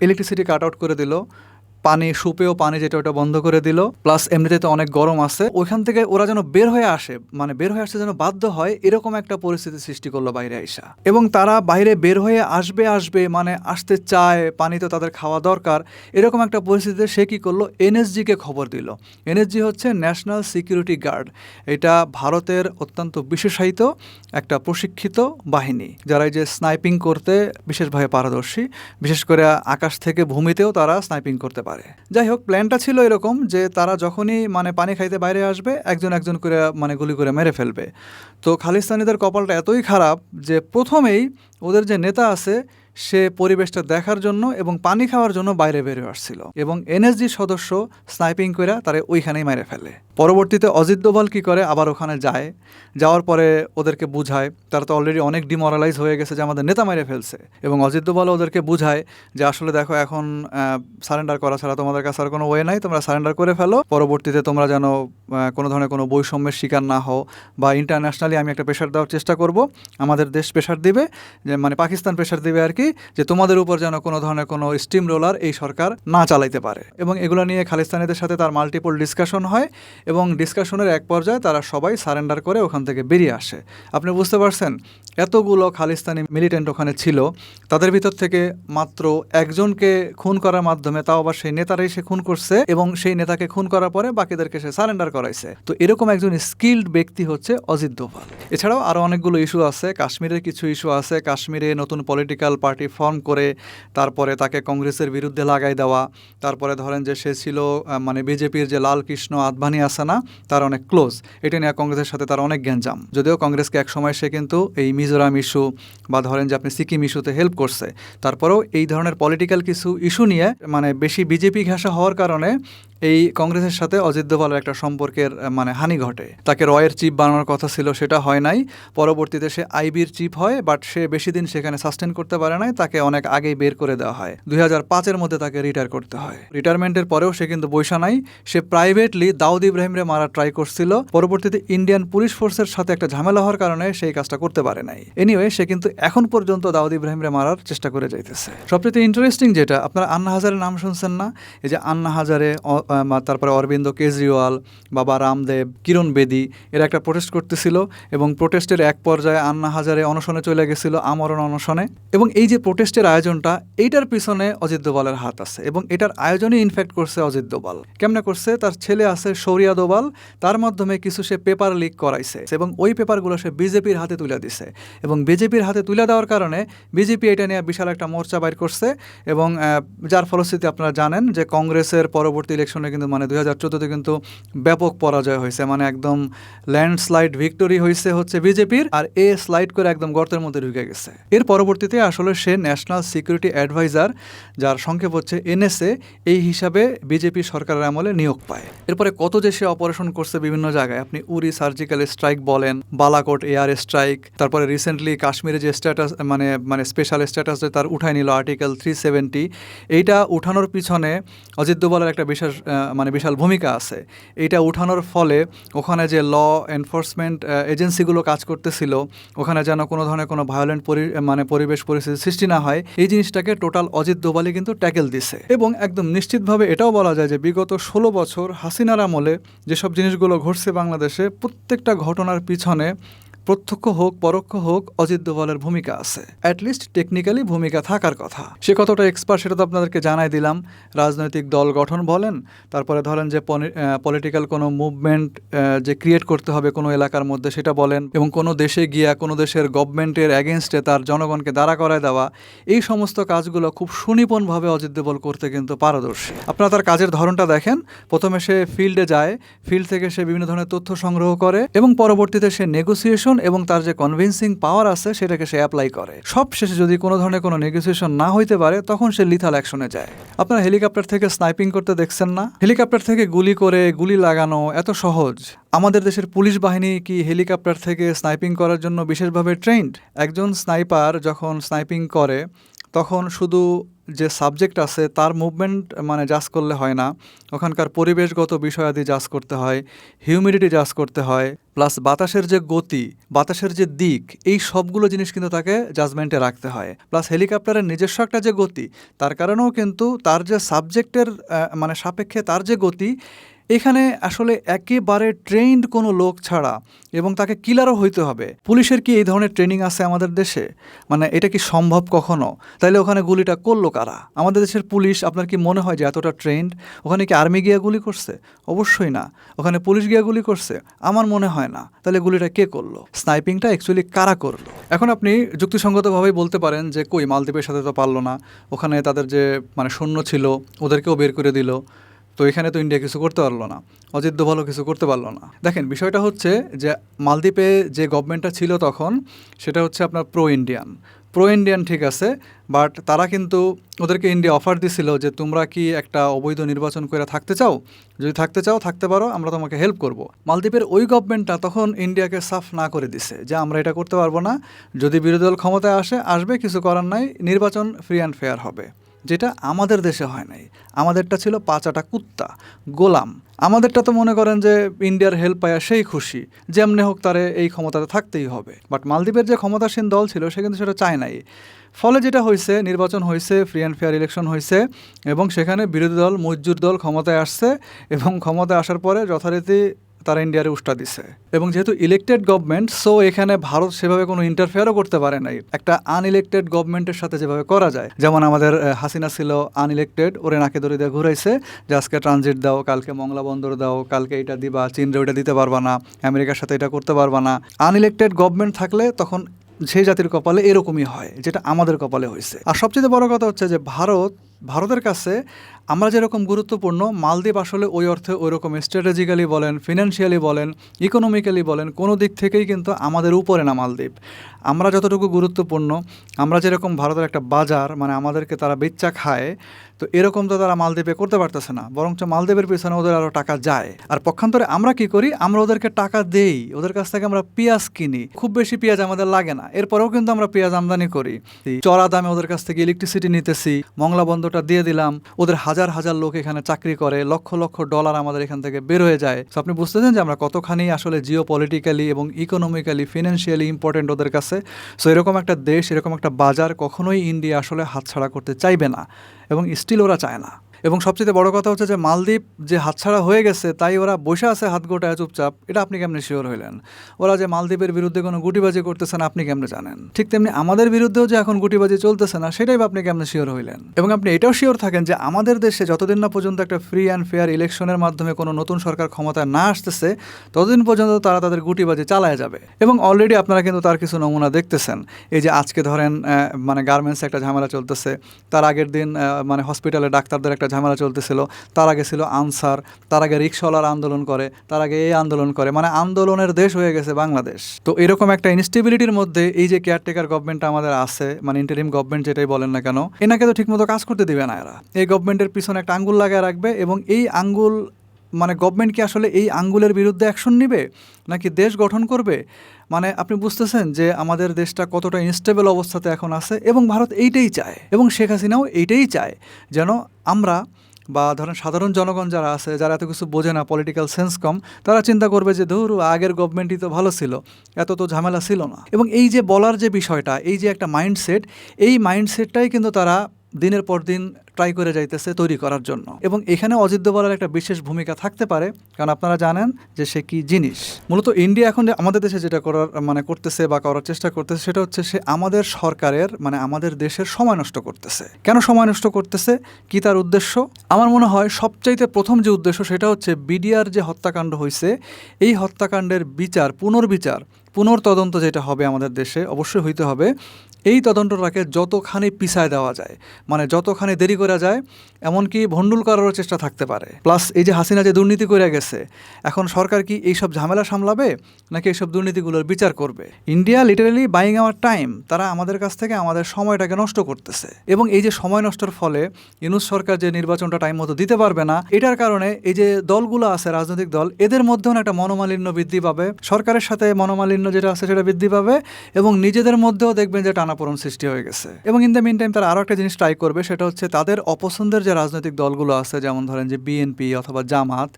ইলেকট্রিসিটি কাট আউট করে দিল। পানি সুপেও পানি যেটা ওটা বন্ধ করে দিল প্লাস এমনিতে তো অনেক গরম আছে, ওইখান থেকে ওরা যেন বের হয়ে আসে মানে বের হয়ে আসতে যেন বাধ্য হয়, এরকম একটা পরিস্থিতি সৃষ্টি করল বাইরে আইসা। এবং তারা বাইরে বের হয়ে আসবে আসবে মানে আসতে চায়, পানি তো তাদের খাওয়া দরকার, এরকম একটা পরিস্থিতিতে সে কী করল? এনএসজিকে খবর দিল। এনএসজি হচ্ছে ন্যাশনাল সিকিউরিটি গার্ড এটা ভারতের অত্যন্ত বিশেষায়িত একটা প্রশিক্ষিত বাহিনী, যারা এই যে স্নাইপিং করতে বিশেষভাবে পারদর্শী, বিশেষ করে আকাশ থেকে ভূমিতেও তারা স্নাইপিং করতে পারে। যাই হোক প্ল্যানটা ছিল এরকম যে তারা যখনই মানে পানি খাইতে বাইরে আসবে, একজন একজন করে মানে গুলি করে মেরে ফেলবে। তো খালিস্তানিদের কপালটা এতই খারাপ যে প্রথমেই ওদের যে নেতা আছে সে পরিবেশটা দেখার জন্য এবং পানি খাওয়ার জন্য বাইরে বের হয়ে আসছিল এবং এনএসজি সদস্য স্নাইপিং করে তারা ওইখানেই মেরে ফেলে। পরবর্তীতে অজিত দোভাল কী করে? আবার ওখানে যায়। যাওয়ার পরে ওদেরকে বুঝায়, তারা তো অলরেডি অনেক ডিমোরালাইজ হয়ে গেছে যে আমাদের নেতা মেরে ফেলছে। এবং অজিত দোভাল ওদেরকে বুঝায় যে আসলে দেখো এখন সারেন্ডার করা ছাড়া তোমাদের কাছে আর কোনো ওয়ে নাই, তোমরা সারেন্ডার করে ফেলো। পরবর্তীতে তোমরা যেন কোনো ধরনের কোনো বৈষম্যের শিকার না হও বা ইন্টারন্যাশনালি আমি একটা প্রেশার দেওয়ার চেষ্টা করব। আমাদের দেশ প্রেশার দিবে, যে মানে পাকিস্তান প্রেশার দিবে আর কি। যে তোমাদের উপর যেন কোনো ধরনের কোনো স্টিম রোলার এই সরকার না চালাইতে পারে। এবং এগুলো নিয়ে খালিস্তানিদের সাথে তার মাল্টিপল ডিসকাশন হয় এবং ডিসকাশনের এক পর্যায়ে তারা সবাই সারেন্ডার করে ওখান থেকে বেরিয়ে আসে। আপনি বুঝতে পারছেন? এতগুলো খালিস্তানি মিলিটেন্ট ওখানে ছিল, তাদের ভিতর থেকে মাত্র একজনকে খুন করার মাধ্যমে তাও আবার সেই নেতারাই সে খুন করছে এবং সেই নেতাকে খুন করার পরে বাকিদেরকে সে সারেন্ডার করাইছে। তো এরকম একজন স্কিল্ড ব্যক্তি হচ্ছে অজিত দোভাল। এছাড়াও আরও অনেকগুলো ইস্যু আছে, কাশ্মীরের কিছু ইস্যু আছে, কাশ্মীরে নতুন পলিটিক্যাল পার্টি ফর্ম করে তারপরে তাকে কংগ্রেসের বিরুদ্ধে লাগাই দেওয়া, তারপরে ধরেন যে সে ছিল মানে বিজেপির যে লাল কৃষ্ণ আদবানি আছে না তার অনেক ক্লোজ এটা নিয়ে কংগ্রেসের সাথে তার অনেক গ্যাঞ্জাম। যদিও কংগ্রেসকে এক সময় সে কিন্তু এই মিজোরাম ইস্যু বা ধরেন যে আপনি সিকিম ইস্যুতে হেল্প করছে। তারপরেও এই ধরনের পলিটিক্যাল কিছু ইস্যু নিয়ে মানে বেশি বিজেপি ঘেঁষা হওয়ার কারণে এই কংগ্রেসের সাথে অজিত দোভালের একটা সম্পর্কের মানে হানি ঘটে। তাকে রয়ের চিফ বানানোর কথা ছিল, সেটা হয় নাই। পরবর্তীতে সে আইবির চিফ হয় বাট সে বেশি দিন সেখানে সাস্টেন করতে পারে নাই, তাকে অনেক আগেই বের করে দেওয়া হয়। দুই হাজার পাঁচের মধ্যে তাকে রিটায়ার করতে হয়। রিটায়ারমেন্টের পরেও সে কিন্তু বৈশা নাই। সে প্রাইভেটলি দাউদ ইব্রাহিমরে মারা ট্রাই করছিল। পরবর্তীতে ইন্ডিয়ান পুলিশ ফোর্সের সাথে একটা ঝামেলা হওয়ার কারণে সেই কাজটা করতে পারে নাই। এনিওয়ে সে কিন্তু এখন পর্যন্ত দাউদ ইব্রাহিমরে মারার চেষ্টা করে যাইতেছে। সবচেয়ে ইন্টারেস্টিং যেটা, আপনারা আন্না হাজারের নাম শুনছেন না? এই যে আন্না হাজারে তারপরে অরবিন্দ কেজরিওয়াল, বাবা রামদেব, কিরণ বেদি, এরা একটা প্রোটেস্ট করতেছিল এবং প্রোটেস্টের এক পর্যায়ে আন্না হাজারে অনশনে চলে গেছিল, আমরণ অনশনে। এবং এই যে প্রোটেস্টের আয়োজনটা, এইটার পিছনে অজিত দোবালের হাত আছে এবং এটার আয়োজনই ইনফ্যাক্ট করছে অজিত দোবাল। কেমনে করছে? তার ছেলে আছে শৌরিয়া দোবাল, তার মাধ্যমে কিছু সে পেপার লিক করাইছে এবং ওই পেপারগুলো সে বিজেপির হাতে তুলে দিছে। এবং বিজেপির হাতে তুলে দেওয়ার কারণে বিজেপি এটা নিয়ে বিশাল একটা মোর্চা বাইর করছে এবং যার ফলশ্রুতি আপনারা জানেন যে কংগ্রেসের পরবর্তী ইলেকশনে কিন্তু মানে দুই হাজার চোদ্দোতে কিন্তু ব্যাপক পরাজয় হয়েছে। মানে একদম ল্যান্ডস্লাইড ভিক্টোরি হয়েছে হচ্ছে বিজেপির আর এ স্লাইড করে একদম গর্তের মধ্যে ঢুকে গেছে। এর পরবর্তীতে আসলে সে ন্যাশনাল সিকিউরিটি অ্যাডভাইজার যার সংক্ষেপ হচ্ছে এনএসএ, এই হিসাবে বিজেপি সরকারের আমলে নিয়োগ পায়। এরপরে কত যে সে অপারেশন করছে বিভিন্ন জায়গায়, আপনি উরি সার্জিক্যাল স্ট্রাইক বলেন, বালাকোট এয়ার স্ট্রাইক, তারপরে রিসেন্টলি কাশ্মীরে যে স্ট্যাটাস মানে মানে স্পেশাল স্ট্যাটাস তার উঠায় নিল আর্টিকেল থ্রি সেভেন্টি, এইটা উঠানোর পিছনে অজিত দোবালের একটা বিশেষ মানে বিশাল ভূমিকা আছে। এইটা উঠানোর ফলে ওখানে যে ল এনফোর্সমেন্ট এজেন্সিগুলো কাজ করতেছিল, ওখানে যেন কোনো ধরনের কোনো ভায়োলেন্ট মানে পরিবেশ পরিস্থিতি সৃষ্টি না হয়, এই জিনিসটাকে টোটাল অজিত দোবালি কিন্তু ট্যাকেল দিছে। এবং একদম নিশ্চিতভাবে এটাও বলা যায় যে বিগত ষোলো বছর হাসিনার আমলে যেসব জিনিসগুলো ঘটছে বাংলাদেশে, প্রত্যেকটা ঘটনার পিছনে প্রত্যক্ষ হোক, পরোক্ষ হোক, অজিত দোভালের ভূমিকা আছে। অ্যাটলিস্ট টেকনিক্যালি ভূমিকা থাকার কথা। সে কতটা এক্সপার্ট সেটা তো আপনাদেরকে জানাই দিলাম। রাজনৈতিক দল গঠন বলেন, তারপরে ধরেন যে পলিটিক্যাল কোনো মুভমেন্ট যে ক্রিয়েট করতে হবে কোনো এলাকার মধ্যে সেটা বলেন, এবং কোনো দেশে গিয়া কোনো দেশের গভর্নমেন্টের অ্যাগেনস্টে তার জনগণকে দাঁড়া করায় দেওয়া, এই সমস্ত কাজগুলো খুব সুনিপুণভাবে অজিত দোভাল করতে কিন্তু পারদর্শী। আপনারা তার কাজের ধরনটা দেখেন। প্রথমে সে ফিল্ডে যায় ফিল্ড থেকে সে বিভিন্ন ধরনের তথ্য সংগ্রহ করে, এবং পরবর্তীতে সে নেগোসিয়েশন এবং তার যে কনভিন্সিং পাওয়ার আছে সেটাকে সে অ্যাপ্লাই করে। সব শেষে যদি কোনো ধরনের কোনো নেগোসিয়েশন না হইতে পারে, তখন সে লিথাল অ্যাকশনে যায়। আপনারা হেলিকপ্টার থেকে স্নাইপিং করতে দেখছেন না? হেলিকপ্টার থেকে গুলি করে, গুলি লাগানো এত সহজ। আমাদের দেশের পুলিশ বাহিনী কি হেলিকপ্টার থেকে স্নাইপিং করার জন্য বিশেষভাবে ট্রেন্ড একজন স্নাইপার যখন স্নাইপিং করে, তখন শুধু যে সাবজেক্ট আছে, তার মুভমেন্ট মানে জাজ করলে হয় না। ওখানকার পরিবেশগত বিষয়াদি জাজ করতে হয় হিউমিডিটি জাজ করতে হয় প্লাস বাতাসের যে গতি, বাতাসের যে দিক, এই সবগুলো জিনিস কিন্তু তাকে জাজমেন্টে রাখতে হয়। প্লাস হেলিকপ্টারের নিজস্ব একটা যে গতি, তার কারণেও কিন্তু তার যে সাবজেক্টের মানে সাপেক্ষে তার যে গতি এখানে আসলে একেবারে ট্রেন্ড কোনো লোক ছাড়া এবং তাকে কিলারও হইতে হবে। পুলিশের কি এই ধরনের ট্রেনিং আছে আমাদের দেশে? মানে এটা কি সম্ভব কখনো? তাইলে ওখানে গুলিটা করল কারা? আমাদের দেশের পুলিশ, আপনার কি মনে হয় যে এতটা ট্রেন্ড ওখানে কি আর্মি গিয়া গুলি করছে? অবশ্যই না। ওখানে পুলিশ গিয়া গুলি করছে? আমার মনে হয় না। তাহলে গুলিটা কে করল? স্নাইপিংটা অ্যাকচুয়ালি কারা করল? এখন আপনি যুক্তিসঙ্গতভাবেই বলতে পারেন যে কই, মালদ্বীপের সাথে তো পারল না। ওখানে তাদের যে মানে সৈন্য ছিল, ওদেরকেও বের করে দিল। তো এখানে তো ইন্ডিয়া কিছু করতে পারল না, অজিত দোভালও কিছু করতে পারল না। দেখেন, বিষয়টা হচ্ছে যে মালদ্বীপে যে গভর্নমেন্টটা ছিল তখন, সেটা হচ্ছে আপনার প্রো ইন্ডিয়ান প্রো ইন্ডিয়ান ঠিক আছে বাট তারা কিন্তু ওদেরকে ইন্ডিয়া অফার দিছিল যে তোমরা কি একটা অবৈধ নির্বাচন করে থাকতে চাও? যদি থাকতে চাও, থাকতে পারো, আমরা তোমাকে হেল্প করব। মালদ্বীপের ওই গভর্নমেন্টটা তখন ইন্ডিয়াকে সাফ না করে দিছে, যে আমরা এটা করতে পারব না। যদি বিরোধী দল ক্ষমতায় আসে, আসবে, কিছু করার নাই, নির্বাচন ফ্রি অ্যান্ড ফেয়ার হবে। যেটা আমাদের দেশে হয় নাই। আমাদেরটা ছিল পাঁচাটা কুত্তা, গোলাম। আমাদেরটা তো মনে করেন যে ইন্ডিয়ার হেল্প পায়া সেই খুশি, যেমনি হোক তারে এই ক্ষমতাতে থাকতেই হবে। বাট মালদ্বীপের যে ক্ষমতাসীন দল ছিল, সে কিন্তু সেটা চায় নাই। ফলে যেটা হয়েছে নির্বাচন হয়েছে ফ্রি অ্যান্ড ফেয়ার ইলেকশন হয়েছে এবং সেখানে বিরোধী দল, মজজুর দল ক্ষমতায় আসছে, এবং ক্ষমতায় আসার পরে যথারীতি তারা ইন্ডিয়ারে উষ্টা দিছে। এবং যেহেতু ইলেকটেড গভর্নমেন্ট সো এখানে ভারত সেভাবে কোনো ইন্টারফেয়ারও করতে পারে নাই। একটা আনইলেক্টেড গভর্নমেন্টের সাথে যেভাবে করা যায়, যেমন আমাদের হাসিনা ছিল আনইলেক্টেড ওরে নাকে দড়ি দিয়ে ঘুরাইছে, যে আজকে ট্রানজিট দাও, কালকে মংলা বন্দর দাও, কালকে এটা দিবা, চীনরে ওইটা দিতে পারবা না, আমেরিকার সাথে এটা করতে পারবা না। আনইলেক্টেড গভর্নমেন্ট থাকলে তখন সেই জাতির কপালে এরকমই হয়, যেটা আমাদের কপালে হয়েছে আর সবচেয়ে বড় কথা হচ্ছে যে ভারত, ভারতের কাছে আমরা যেরকম গুরুত্বপূর্ণ, মালদ্বীপ আসলে ওই অর্থে ওই রকম স্ট্র্যাটেজিক্যালি বলেন ফিনান্সিয়ালি বলেন ইকোনমিক্যালি বলেন, কোনো দিক থেকেই কিন্তু আমাদের উপরে না মালদ্বীপ। আমরা যতটুকু গুরুত্বপূর্ণ, আমরা যেরকম ভারতের একটা বাজার মানে আমাদেরকে তারা বেচ্চা খায় তো এরকম তো তারা মালদ্বীপে করতে পারতেছে না, বরঞ্চ মালদ্বীপের পিছনে ওদের আরও টাকা যায়। আর পক্ষান্তরে আমরা কি করি? আমরা ওদেরকে টাকা দেই, ওদের কাছ থেকে আমরা পেঁয়াজ কিনি। খুব বেশি পেঁয়াজ আমাদের লাগে না, এরপরেও কিন্তু আমরা পেঁয়াজ আমদানি করি। চড়া দামে ওদের কাছ থেকে ইলেকট্রিসিটি নিতেছি, মংলা বন্দরটা দিয়ে দিলাম, ওদের হাজার হাজার লোক এখানে চাকরি করে, লক্ষ লক্ষ ডলার আমাদের এখান থেকে বের হয়ে যায়। তো আপনি বুঝতেছেন যে আমরা কতখানি আসলে জিও পলিটিক্যালি এবং ইকোনমিক্যালি ফিনান্সিয়ালি ইম্পর্টেন্ট ওদের কাছে? সো এরকম একটা দেশ, এরকম একটা বাজার কখনোই ইন্ডিয়া আসলে হাতছাড়া করতে চাইবে না। এবং স্টিল ওরা চায় না। এবং সবচেয়ে বড় কথা হচ্ছে যে মালদ্বীপ যে হাতছাড়া হয়ে গেছে, তাই ওরা বসে আছে হাত গোটায় চুপচাপ। এটা আপনি কেমনে শিওর হইলেন? ওরা যে মালদ্বীপের বিরুদ্ধে কোনো গুটিবাজি করতেছে না, আপনি কেমনে জানেন? ঠিক তেমনি আমাদের বিরুদ্ধেও যে এখন গুটিবাজি চলতেছে না, সেটাই আপনি কেমনে শিওর হইলেন? এবং আপনি এটাও শিওর থাকেন যে আমাদের দেশে যতদিন না পর্যন্ত একটা ফ্রি অ্যান্ড ফেয়ার ইলেকশনের মাধ্যমে কোনো নতুন সরকার ক্ষমতায় না আসতেছে, ততদিন পর্যন্ত তারা তাদের গুটিবাজি চালায় যাবে। এবং অলরেডি আপনারা কিন্তু তার কিছু নমুনা দেখতেছেন। এই যে আজকে ধরেন মানে গার্মেন্টসে একটা ঝামেলা চলতেছে। তার আগের দিন মানে হসপিটালে ডাক্তারদের একটা ঝামেলা চলতেছিল, তার আগে ছিল আনসার, তার আগে রিক্সাওয়ালার আন্দোলন করে, তার আগে এই আন্দোলন করে মানে আন্দোলনের দেশ হয়ে গেছে বাংলাদেশ। তো এরকম একটা ইনস্টেবিলিটির মধ্যে এই যে কেয়ারটেকার গভর্নমেন্টটা আমাদের আছে মানে ইন্টারিম গভর্নমেন্ট যেটাই বলেন না কেন, এনাকে তো ঠিকমতো কাজ করতে দিবে না এরা। এই গভর্নমেন্টের পিছনে একটা আঙ্গুল লাগায় রাখবে এবং এই আঙ্গুল মানে গভর্নমেন্ট কি আসলে এই আঙ্গুলের বিরুদ্ধে অ্যাকশন নিবে, নাকি দেশ গঠন করবে? মানে আপনি বুঝতেছেন যে আমাদের দেশটা কতটা ইনস্টেবল অবস্থাতে এখন আছে এবং ভারত এইটাই চায় এবং শেখ হাসিনাও এইটাই চায় যেন আমরা বা ধরেন সাধারণ জনগণ যারা আছে, যারা এত কিছু বোঝে না পলিটিক্যাল সেন্স কম, তারা চিন্তা করবে যে ধরু, আগের গভর্নমেন্টই তো ভালো ছিল, এত তো ঝামেলা ছিল না। এবং এই যে বলার যে বিষয়টা, এই যে একটা মাইন্ডসেট এই মাইন্ডসেটটাই কিন্তু তারা দিনের পর দিন ট্রাই করে যাইতেছে তৈরি করার জন্য। এবং এখানে অজিত দোভালের একটা বিশেষ ভূমিকা থাকতে পারে, কারণ আপনারা জানেন যে সে কি জিনিস। মূলত ইন্ডিয়া এখন আমাদের দেশে যেটা করার মানে করতেছে বা করার চেষ্টা করতেছে, সেটা হচ্ছে সে আমাদের সরকারের মানে আমাদের দেশের সময় নষ্ট করতেছে। কেন সময় নষ্ট করতেছে? কি তার উদ্দেশ্য? আমার মনে হয় সবচাইতে প্রথম যে উদ্দেশ্য, সেটা হচ্ছে বিডিআর যে হত্যাকাণ্ড হয়েছে এই হত্যাকাণ্ডের বিচার, পুনর্বিচার, পুনর্তদন্ত যেটা হবে আমাদের দেশে, অবশ্যই হইতে হবে। এই তদন্তটাকে যতখানি পিছায় দেওয়া যায় মানে যতখানি দেরি করা যায় এমনকি ভণ্ডুল করারও চেষ্টা থাকতে পারে। প্লাস এই যে হাসিনা যে দুর্নীতি করে গেছে, এখন সরকার কি এইসব ঝামেলা সামলাবে, নাকি এইসব দুর্নীতিগুলোর বিচার করবে? India literally buying our time তারা আমাদের কাছ থেকে আমাদের সময়টাকে নষ্ট করতেছে। এবং এই যে সময় নষ্টের ফলে ইউনুস সরকার যে নির্বাচনটা টাইম মতো দিতে পারবে না, এটার কারণে এই যে দলগুলো আছে, রাজনৈতিক দল, এদের মধ্যেও একটা মনোমালিন্য বৃদ্ধি পাবে। সরকারের সাথে মনোমালিন্য যেটা আছে, সেটা বৃদ্ধি পাবে এবং নিজেদের মধ্যেও দেখবেন যে টানাপোড়ন সৃষ্টি হয়ে গেছে। এবং ইন দ্য মিন টাইম তারা আরও একটা জিনিস ট্রাই করবে, সেটা হচ্ছে তাদের অপছন্দের যে রাজনৈতিক দলগুলো আছে, যেমন ধরেন যে বিএনপি অথবা জামাত,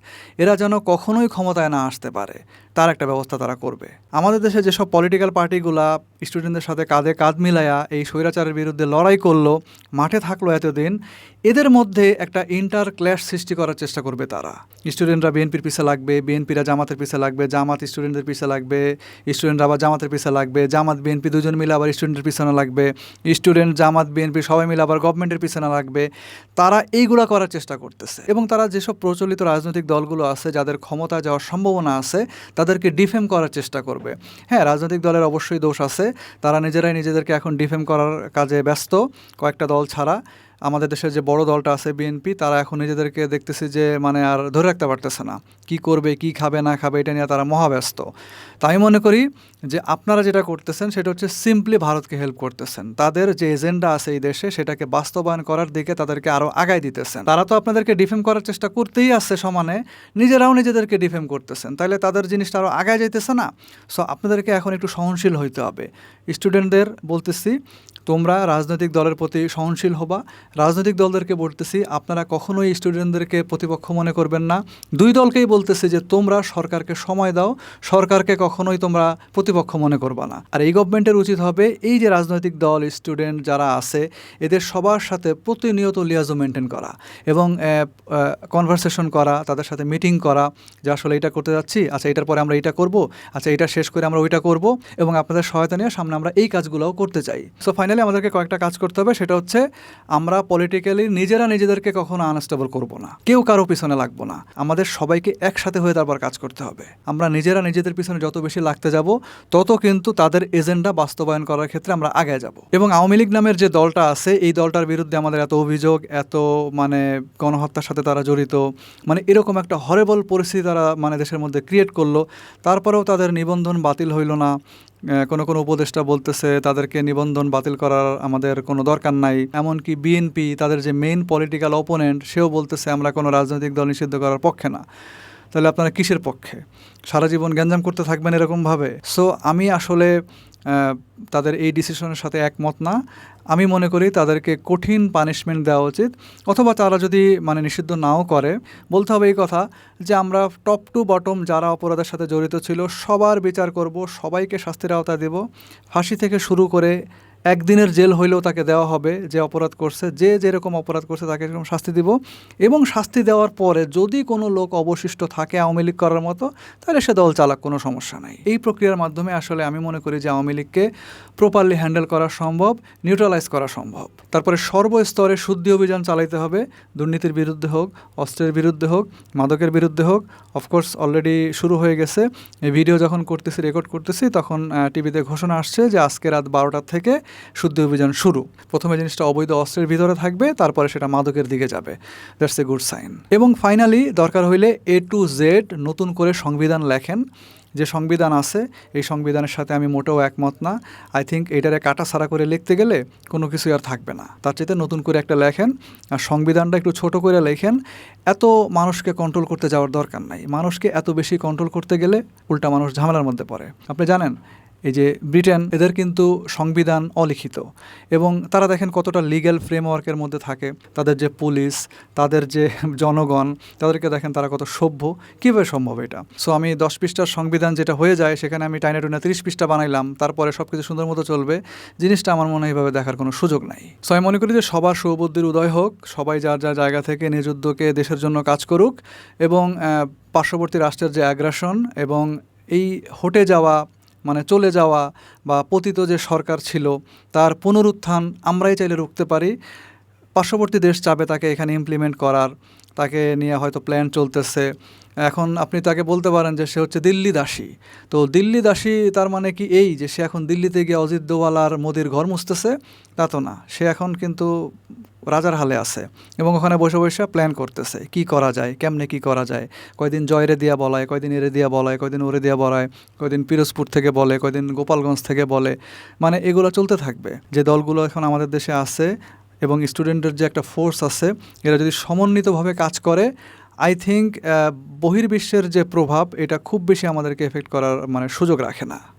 এরা যেন কখনোই ক্ষমতায় না আসতে পারে। তার একটা ব্যবস্থা তারা করবে। আমাদের দেশে যেসব পলিটিক্যাল পার্টিগুলা স্টুডেন্টদের সাথে কাঁধে কাঁধ মিলাইয়া এই স্বৈরাচারের বিরুদ্ধে লড়াই করল, মাঠে থাকল এতদিন, এদের মধ্যে একটা ইন্টার ক্ল্যাশ সৃষ্টি করার চেষ্টা করবে তারা। স্টুডেন্টরা বিএনপির পিছে লাগবে বিএনপিরা জামাতের পিছে লাগবে, জামাত স্টুডেন্টদের পিছে লাগবে স্টুডেন্টরা আবার জামাতের পিছে লাগবে, জামাত বিএনপি দুজন মিলে আবার স্টুডেন্টের পিছনে লাগবে স্টুডেন্ট জামাত বিএনপি সবাই মিলে আবার গভর্নমেন্টের পিছনে লাগবে। তারা এইগুলা করার চেষ্টা করতেছে। এবং তারা যেসব প্রচলিত রাজনৈতিক দলগুলো আছে, যাদের ক্ষমতা যাওয়ার সম্ভাবনা আছে, তাদেরকে ডিফেম করার চেষ্টা করবে। হ্যাঁ রাজনৈতিক দলের অবশ্যই দোষ আছে। তারা নিজেরাই নিজেদেরকে এখন ডিফেম করার কাজে ব্যস্ত। কয়েকটা দল ছাড়া। আমাদের দেশের যে বড় দলটা আছে বিএনপি তারা এখন নিজেদেরকে দেখতেছে যে মানে আর ধরে রাখতে পারতেছে না। কি করবে, কি খাবে, না খাবে, এটা নিয়ে তারা মহাব্যস্ত। তাই মনে করি যে, আপনারা যেটা করতেছেন, সেটা হচ্ছে সিম্পলি ভারতকে হেল্প করতেছেন। তাদের যে এজেন্ডা আছে এই দেশে, সেটাকে বাস্তবায়ন করার দিকে তাদেরকে আরও আগায় দিতেছেন। তারা তো আপনাদেরকে ডিফেম করার চেষ্টা করতেই আসছে সমানে, নিজেরাও নিজেদেরকে ডিফেম করতেছেন। তাহলে তাদের জিনিসটা আরও আগায় যাইতেছে না? সো আপনাদেরকে এখন একটু সহনশীল হইতে হবে। স্টুডেন্টদের বলতেছি তোমরা রাজনৈতিক দলের প্রতি সহনশীল হবা। রাজনৈতিক দলদেরকে বলতেছি, আপনারা কখনোই স্টুডেন্টদেরকে প্রতিপক্ষ মনে করবেন না। দুই দলকেই বলতেছে যে, তোমরা সরকারকে সময় দাও, সরকারকে কখনোই তোমরা প্রতিপক্ষ মনে করবা না। আর এই গভর্নমেন্টের উচিত হবে, এই যে রাজনৈতিক দল স্টুডেন্ট যারা আছে, এদের সবার সাথে প্রতিনিয়ত লিয়াজো মেনটেন করা এবং কনভারসেশন করা, তাদের সাথে মিটিং করা, যে আসলে এটা করতে যাচ্ছি আচ্ছা এটার পরে আমরা এটা করব আচ্ছা এটা শেষ করে আমরা ওইটা করব এবং আপনাদের সহায়তা নিয়ে সামনে আমরা এই কাজগুলোও করতে চাই। সো ফাইনালি আমাদেরকে কয়েকটা কাজ করতে হবে। সেটা হচ্ছে, আমরা পলিটিক্যালি নিজেরা নিজেদেরকে কখনো আনস্টেবল করব না। কেউ কারও পিছনে লাগবো না। আমাদের সবাইকে একসাথে হয়ে তারপর কাজ করতে হবে। আমরা নিজেরা নিজেদের পিছনে যত বেশি লাগতে যাব, তত কিন্তু তাদের এজেন্ডা বাস্তবায়ন করার ক্ষেত্রে আমরা আগে যাব। এবং আওয়ামী লীগ নামের যে দলটা আছে, এই দলটার বিরুদ্ধে আমাদের এত অভিযোগ, এত মানে গণহত্যার সাথে তারা জড়িত মানে এরকম একটা হরেবল পরিস্থিতি তারা মানে দেশের মধ্যে ক্রিয়েট করল। তারপরেও তাদের নিবন্ধন বাতিল হইল না। কোনো কোনো উপদেষ্টা বলতেছে, তাদেরকে নিবন্ধন বাতিল করার আমাদের কোনো দরকার নাই। এমনকি বিএনপি তাদের যে মেইন পলিটিক্যাল অপোনেন্ট সেও বলতেছে, আমরা কোনো রাজনৈতিক দল নিষিদ্ধ করার পক্ষে না। তাহলে আপনারা কিসের পক্ষে? সারা জীবন গ্যাঞ্জাম করতে থাকবেন এরকমভাবে? সো আমি আসলে তাদের এই ডিসিশনের সাথে একমত না। আমি মনে করি তাদেরকে কঠিন পানিশমেন্ট দেওয়া উচিত। অথবা তারা যদি মানে নিষিদ্ধ নাও করে, বলতে হবে এই কথা যে আমরা টপ টু বটম যারা অপরাধের সাথে জড়িত ছিল, সবার বিচার করব, সবাইকে শাস্তির আওতা দেব। ফাঁসি থেকে শুরু করে একদিনের জেল হইলেও তাকে দেওয়া হবে যে অপরাধ করছে, যে যেরকম অপরাধ করছে তাকে এরকম শাস্তি দিব। এবং শাস্তি দেওয়ার পরে যদি কোনো লোক অবশিষ্ট থাকে আওয়ামী লীগ করার মতো, তাহলে সে দল চালাক, কোনো সমস্যা নাই। এই প্রক্রিয়ার মাধ্যমে আসলে আমি মনে করি যে আওয়ামী লীগকে প্রপারলি হ্যান্ডেল করা সম্ভব নিউট্রালাইজ করা সম্ভব। তারপরে সর্বস্তরে শুদ্ধি অভিযান চালাইতে হবে, দুর্নীতির বিরুদ্ধে হোক, অস্ত্রের বিরুদ্ধে হোক, মাদকের বিরুদ্ধে হোক। অফকোর্স অলরেডি শুরু হয়ে গেছে। ভিডিও যখন করতেছি রেকর্ড করতেছি, তখন টিভিতে ঘোষণা আসছে যে আজকে রাত বারোটার থেকে শুদ্ধি অভিযান শুরু। প্রথমে জিনিসটা অবৈধ অস্ত্রের ভিতরে থাকবে, তারপরে সেটা মাদকের দিকে যাবে। দ্যাটস এ গুড সাইন এবং ফাইনালি দরকার হইলে এ টু জেড নতুন করে সংবিধান লেখেন। যে সংবিধান আছে, এই সংবিধানের সাথে আমি মোটেও একমত না। আই থিঙ্ক এটারে কাটা সারা করে লিখতে গেলে কোনো কিছুই আর থাকবে না। তার চাইতে নতুন করে একটা লেখেন আর সংবিধানটা একটু ছোট করে লেখেন। এত মানুষকে কন্ট্রোল করতে যাওয়ার দরকার নাই। মানুষকে এত বেশি কন্ট্রোল করতে গেলে উল্টা মানুষ ঝামেলার মধ্যে পড়ে। আপনি জানেন এই যে ব্রিটেন, এদের কিন্তু সংবিধান অলিখিত এবং তারা দেখেন কতটা লিগ্যাল ফ্রেমওয়ার্কের মধ্যে থাকে। তাদের যে পুলিশ তাদের যে জনগণ, তাদেরকে দেখেন তারা কত সভ্য। কীভাবে সম্ভব এটা? সো আমি দশ পৃষ্ঠার সংবিধান যেটা হয়ে যায়, সেখানে আমি টাইনে টুনে তিরিশ পৃষ্ঠা বানাইলাম, তারপরে সব কিছু সুন্দর মতো চলবে। জিনিসটা আমার মনে এইভাবে দেখার কোনো সুযোগ নাই। সো আমি মনে করি যে সবার সৌবুদ্ধির উদয় হোক, সবাই যার যার জায়গা থেকে উদ্যোগে দেশের জন্য কাজ করুক এবং পার্শ্ববর্তী রাষ্ট্রের যে অ্যাগ্রাসন এবং এই হটে যাওয়া মানে চলে যাওয়া বা পতিত যে সরকার ছিল, তার পুনরুত্থান আমরাই চাইলে রুখতে পারি। পার্শ্ববর্তী দেশ চাবে তাকে এখানে ইমপ্লিমেন্ট করার, তাকে নিয়ে হয়তো প্ল্যান চলতেছে। এখন আপনি তাকে বলতে পারেন যে সে হচ্ছে দিল্লি দাসী। তো দিল্লি দাসী তার মানে কি এই যে সে এখন দিল্লিতে গিয়ে অজিত দোয়ালার মোদির ঘর মুছতেছে? তা তো না। সে এখন কিন্তু রাজার হালে আছে এবং ওখানে বসে বসে প্ল্যান করতেছে, কি করা যায়, কেমনে কি করা যায়? কয়দিন জয়রে দিয়া বলায়, কয়দিন এরে দিয়া বলায়, কয়দিন ওরে দিয়া বলায়, কয়দিন পিরোজপুর থেকে বলে, কয়দিন গোপালগঞ্জ থেকে বলে। মানে এগুলো চলতে থাকবে। যে দলগুলো এখন আমাদের দেশে আছে এবং স্টুডেন্টের যে একটা ফোর্স আছে, এরা যদি সমন্বিতভাবে কাজ করে আই থিঙ্ক বহির্বিশ্বের যে প্রভাব, এটা খুব বেশি আমাদেরকে এফেক্ট করার মানে সুযোগ রাখে না।